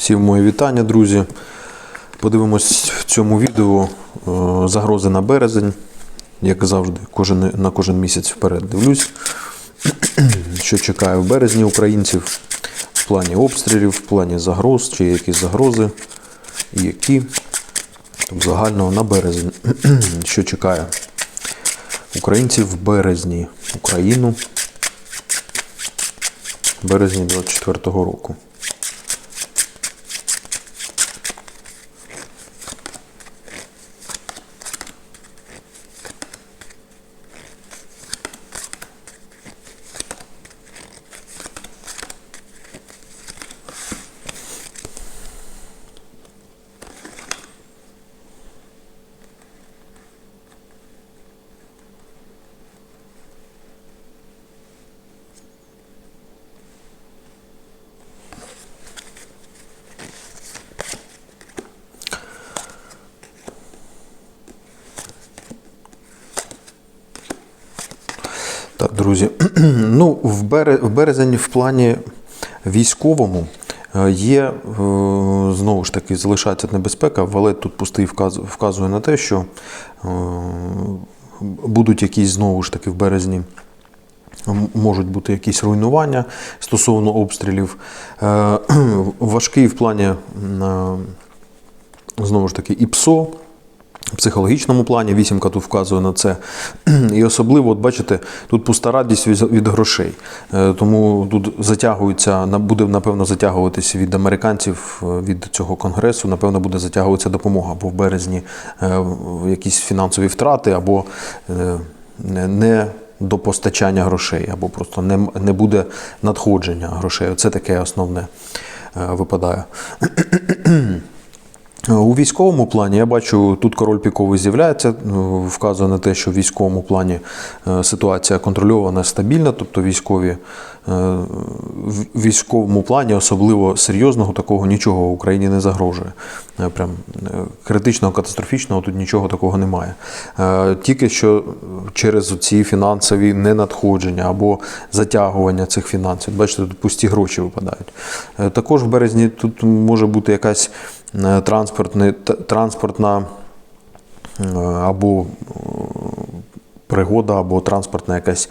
Всім мої вітання, друзі. Подивимось в цьому відео е, загрози на березень. Як завжди, кожен, на кожен місяць вперед дивлюсь, що чекає в березні українців в плані обстрілів, в плані загроз, чи якісь загрози, які. Тобто загально на березень, що чекає українців в березні, Україну в березні 24-го року. Так, друзі. Ну, в, бере, в березень в плані військовому е, є, е, знову ж таки, залишається небезпека. Валет тут пустий вказує на те, що е, будуть якісь знову ж таки в березні. Можуть бути якісь руйнування стосовно обстрілів. Важкий в плані знову ж таки і ПСО. Психологічному плані вісімка тут вказує на це. І особливо, от бачите, тут пуста радість від, грошей. Е, Тому тут затягується, буде напевно затягуватися від американців, е, від цього конгресу, напевно, буде затягуватися допомога, бо в березні е, якісь фінансові втрати або не- до постачання грошей, або просто не, не буде надходження грошей. Це таке основне випадає. У військовому плані я бачу, тут король піковий з'являється, ну, вказує на те, що в військовому плані е, ситуація контрольована, стабільна, тобто військові е, в військовому плані особливо серйозного такого нічого в Україні не загрожує. Е, Прям е, критичного, катастрофічного тут нічого такого немає. Е, Тільки що через ці фінансові ненадходження або затягування цих фінансів, бачите, тут пусті гроші випадають. Е, Також в березні тут може бути якась е, транспортна е, або е, пригода, або транспортна якась,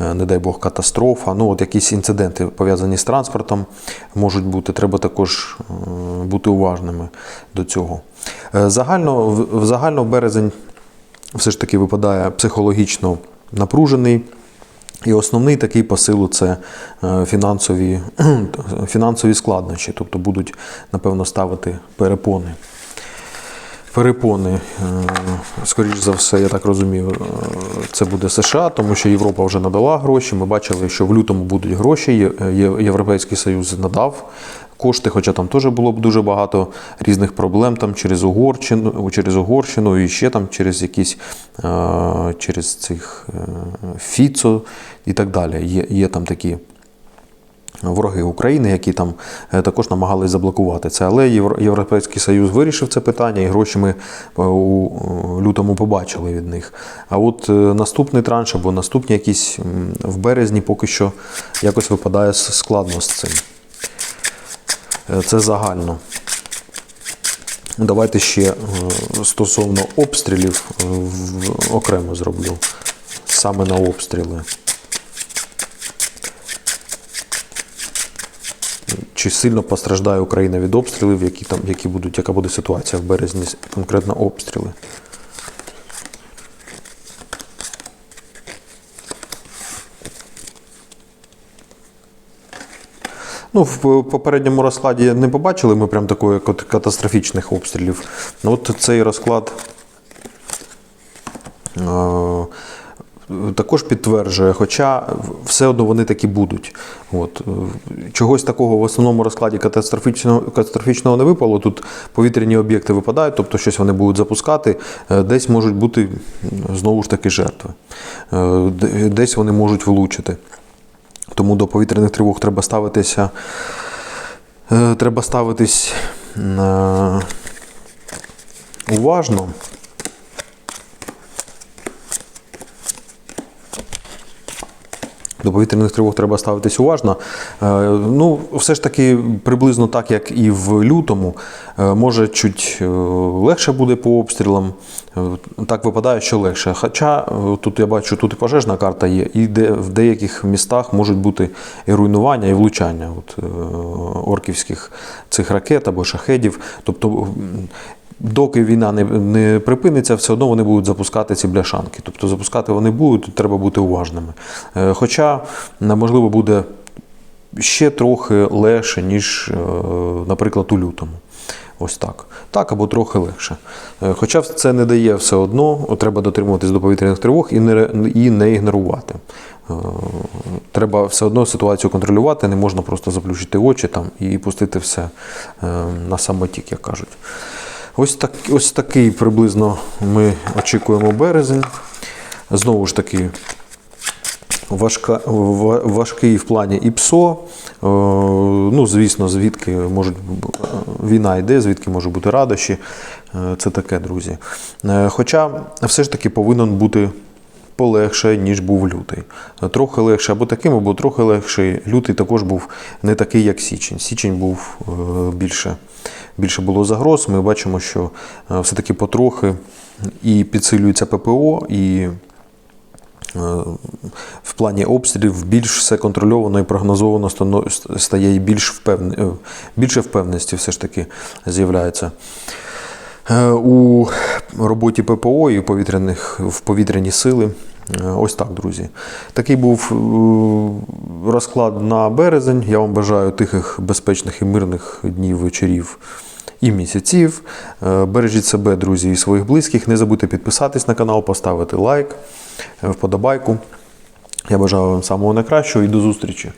е, не дай Бог, катастрофа. Ну, от якісь інциденти пов'язані з транспортом можуть бути. Треба також е, бути уважними до цього. Е, Загально, в загально березень все ж таки випадає психологічно напружений. І основний такий посил це е, фінансові, фінансові складнощі, тобто будуть, напевно, ставити перепони. Перепони, е, скоріш за все, я так розумію, е, це буде США, тому що Європа вже надала гроші. Ми бачили, що в лютому будуть гроші. Європейський Союз надав кошти, хоча там теж було б дуже багато різних проблем там через Угорщину, через Угорщину і ще там через якісь е, через цих е, Фіцо і так далі. Є, є там такі вороги України, які там е, також намагались заблокувати це. Але Європейський Союз вирішив це питання, і гроші ми у лютому побачили від них. А от наступний транш або наступні якісь в березні поки що якось випадає складно з цим. Е, Це загально. Давайте ще е, стосовно обстрілів е, окремо зроблю. Саме на обстріли. Чи сильно постраждає Україна від обстрілів, які там, які будуть, яка буде ситуація в березні, конкретно обстріли? Ну, в попередньому розкладі не побачили ми прям такої катастрофічних обстрілів. Ну, от цей розклад е, також підтверджує, хоча все одно вони такі будуть. От. е, Чогось такого в основному розкладі катастрофічного, катастрофічного не випало. Тут повітряні об'єкти випадають, тобто щось вони будуть запускати, е, десь можуть бути знову ж таки жертви, Е, десь вони можуть влучити. Тому до повітряних тривог треба ставитися. е, Треба ставитись е, уважно. До повітряних тривог треба ставитись уважно. Е, Ну, все ж таки, приблизно так, як і в лютому, е, може чуть е, легше буде по обстрілам. Так випадає, що легше. Хоча тут я бачу, тут і пожежна карта є, і де в деяких містах можуть бути і руйнування, і влучання от, орківських цих ракет або шахедів. Тобто Доки війна не, не припиниться, все одно вони будуть запускати ці бляшанки. Тобто запускати вони будуть, треба бути уважними. Е, Хоча, можливо, буде ще трохи легше, ніж, е, наприклад, у лютому. Ось так. Так або трохи легше. Е, Хоча це не дає все одно, треба дотримуватись до повітряних тривог і не, і не ігнорувати. Треба все одно ситуацію контролювати, не можна просто заплющити очі там і пустити все на самотік, як кажуть. Ось, так, ось такий приблизно ми очікуємо березень. Знову ж таки, важка, важкий в плані і ПСО. Е, Ну, звісно, звідки можуть війна йде, звідки можуть бути радощі. Е, Це таке, друзі. Е, Хоча все ж таки повинен бути полегше, ніж був лютий. Трохи легше або таким, або трохи легший. Лютий також був не такий, як січень. Січень був більше, більше було загроз. Ми бачимо, що е, все-таки потрохи і підсилюється ППО, і Е, в плані обстрілів більш все контрольовано і прогнозовано стає і більш впевне, е, більше впевненості все ж таки з'являється. У роботі ППО і в повітряні сили. Е, Ось так, друзі. Такий був е, розклад на березень. Я вам бажаю тихих, безпечних і мирних днів, вечорів і місяців. Е, Бережіть себе, друзі, і своїх близьких. Не забудьте підписатись на канал, поставити лайк, вподобайку. Я бажаю вам самого найкращого і до зустрічі.